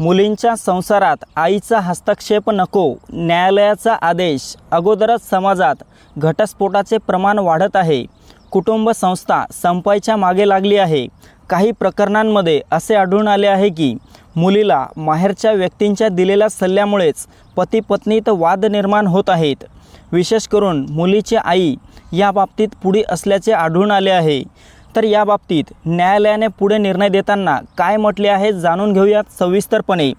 मुलींच्या संसारात आईचा हस्तक्षेप नको न्यायालयाचा आदेश. अगोदरच समाजात घटस्फोटाचे प्रमाण वाढत आहे. कुटुंब संस्था संपायच्या मागे लागली आहे. काही प्रकरणांमध्ये असे आढळून आले आहे की मुलीला माहेरच्या व्यक्तींच्या दिलेल्या सल्ल्यामुळेच पती पत्नीत वाद निर्माण होत आहेत. विशेष करून मुलीची आई या बाबतीत पुढे असल्याचे आढळून आले आहे. तर या बाबतीत न्यायालयाने पुढे निर्णय देताना काय म्हटले आहे जाणून घेऊयात सविस्तरपणे.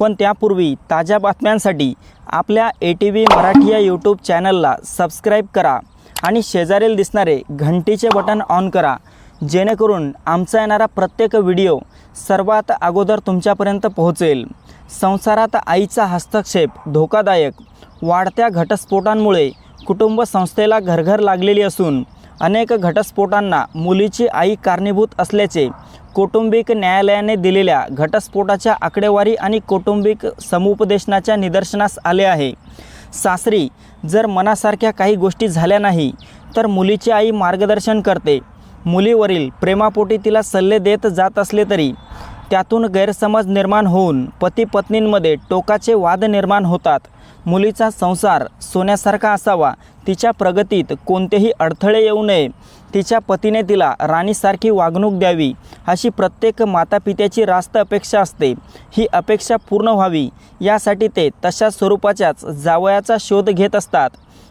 पण त्यापूर्वी ताज्या बातम्यांसाठी आपल्या ए टी व्ही मराठी या यूट्यूब चॅनलला सबस्क्राईब करा आणि शेजारील दिसणारे घंटीचे बटन ऑन करा. जेणेकरून आमचा येणारा प्रत्येक व्हिडिओ सर्वात अगोदर तुमच्यापर्यंत पोहोचेल. संसारात आईचा हस्तक्षेप धोकादायक. वाढत्या घटस्फोटांमुळे कुटुंब संस्थेला घरघर लागलेली असून अनेक घटस्फोटांना मुलीची आई कारणीभूत असल्याचे कौटुंबिक न्यायालयाने दिलेल्या घटस्फोटाच्या आकडेवारी आणि कौटुंबिक समुपदेशनाच्या निदर्शनास आले आहे. सासरी जर मनासारख्या काही गोष्टी झाल्या नाही तर मुलीची आई मार्गदर्शन करते. मुलीवरील प्रेमापोटी तिला सल्ले देत जात असले तरी त्यातून गैरसमज निर्माण होऊन पती पत्नींमध्ये टोकाचे वाद निर्माण होतात. मुलीचा संसार सोन्यासारखा असावा. तिच्या प्रगतीत कोणतेही अडथळे येऊ नये. तिच्या पतीने तिला राणीसारखी वागणूक द्यावी. अशी प्रत्येक मातापित्याची रास्त अपेक्षा असते. ही अपेक्षा पूर्ण व्हावी. यासाठी ते तशा स्वरूपाच्याच जावयाचा शोध घेत असतात.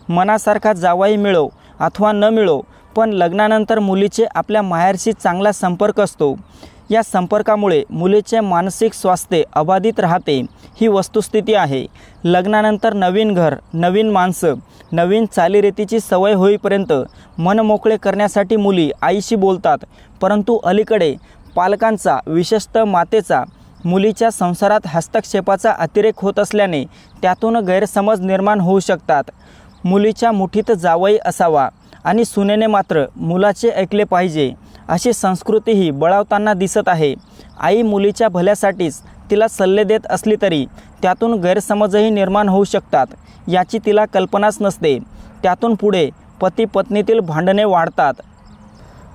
मनासारखा जावाई मिळो अथवा न मिळो पण लग्नानंतर मुलीचे आपल्या माहेरशी चांगला संपर्क असतो. या संपर्कामुळे मुलीचे मानसिक स्वास्थ्य अबाधित राहते ही वस्तुस्थिती आहे. लग्नानंतर नवीन घर नवीन माणसं नवीन चालीरीतीची सवय होईपर्यंत मन मोकळे करण्यासाठी मुली आईशी बोलतात. परंतु अलीकडे पालकांचा विशेषतः मातेचा मुलीच्या संसारात हस्तक्षेपाचा अतिरेक होत असल्याने त्यातून गैरसमज निर्माण होऊ शकतात. मुलीच्या मुठीत जावई असावा आणि सुनेने मात्र मुलाचे ऐकले पाहिजे. अशी संस्कृतीही बळावताना दिसत आहे. आई मुलीच्या भल्यासाठीच तिला सल्ले देत असली तरी त्यातून गैरसमजही निर्माण होऊ शकतात याची तिला कल्पनाच नसते. त्यातून पुढे पती पत्नीतील भांडणे वाढतात.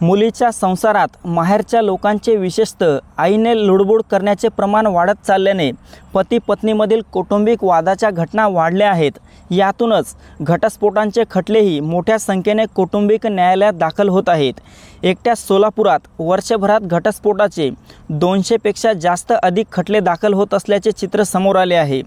मुलीच्या संसारात माहेरच्या लोकांचे विशेषतः आईने लुडबुड करण्याचे प्रमाण वाढत चालल्याने पती पत्नीमधील कौटुंबिक वादाच्या घटना वाढल्या आहेत. यातूनच घटस्फोटांचे खटलेही मोठ्या संख्येने कौटुंबिक न्यायालयात दाखल होत आहेत. एकट्या सोलापुरात वर्षभरात घटस्फोटाचे दोनशेपेक्षा जास्त अधिक खटले दाखल होत असल्याचे चित्र समोर आले आहे.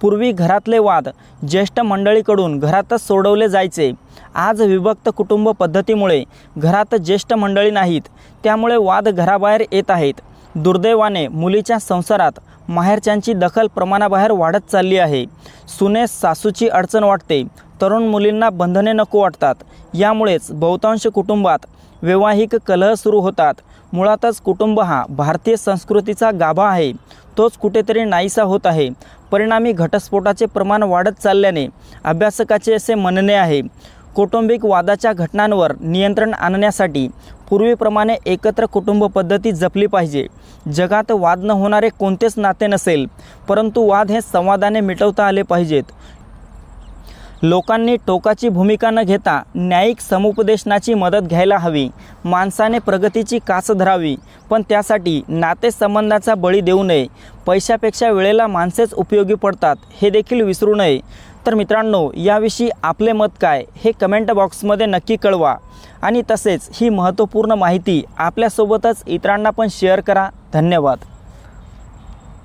पूर्वी घरातले वाद ज्येष्ठ मंडळीकडून घरातच सोडवले जायचे. आज विभक्त कुटुंब पद्धतीमुळे घरात ज्येष्ठ मंडळी नाहीत. त्यामुळे वाद घराबाहेर येत आहेत. दुर्दैवाने मुलीच्या संसारात माहेरच्यांची दखल प्रमाणाबाहेर वाढत चालली आहे. सुने सासूची अडचण वाटते. तरुण मुलींना बंधने नको वाटतात. यामुळेच बहुतांश कुटुंबात वैवाहिक कलह सुरू होतात. मुळातच कुटुंब हा भारतीय संस्कृतीचा गाभा आहे. तोच कुठेतरी नाहीसा होत आहे. परिणामी घटस्फोटाचे प्रमाण वाढत चालल्याने अभ्यासकाचे असे म्हणणे आहे. कौटुंबिक वादाच्या घटनांवर नियंत्रण आणण्यासाठी पूर्वीप्रमाणे एकत्र कुटुंब पद्धती जपली पाहिजे. जगात वाद न होणारे कोणतेच नाते नसेल परंतु वाद हे संवादाने मिटवता आले पाहिजेत. लोकांनी टोकाची भूमिका न घेता न्यायिक समुपदेशनाची मदत घ्यायला हवी. माणसाने प्रगतीची कास धरावी पण त्यासाठी नातेसंबंधाचा बळी देऊ नये. पैशापेक्षा वेळेला माणसेच उपयोगी पडतात हे देखील विसरू नये. तर मित्रांनो याविषयी आपले मत काय हे कमेंट बॉक्समध्ये नक्की कळवा. आणि तसेच ही महत्त्वपूर्ण माहिती आपल्यासोबतच इतरांना पण शेअर करा. धन्यवाद.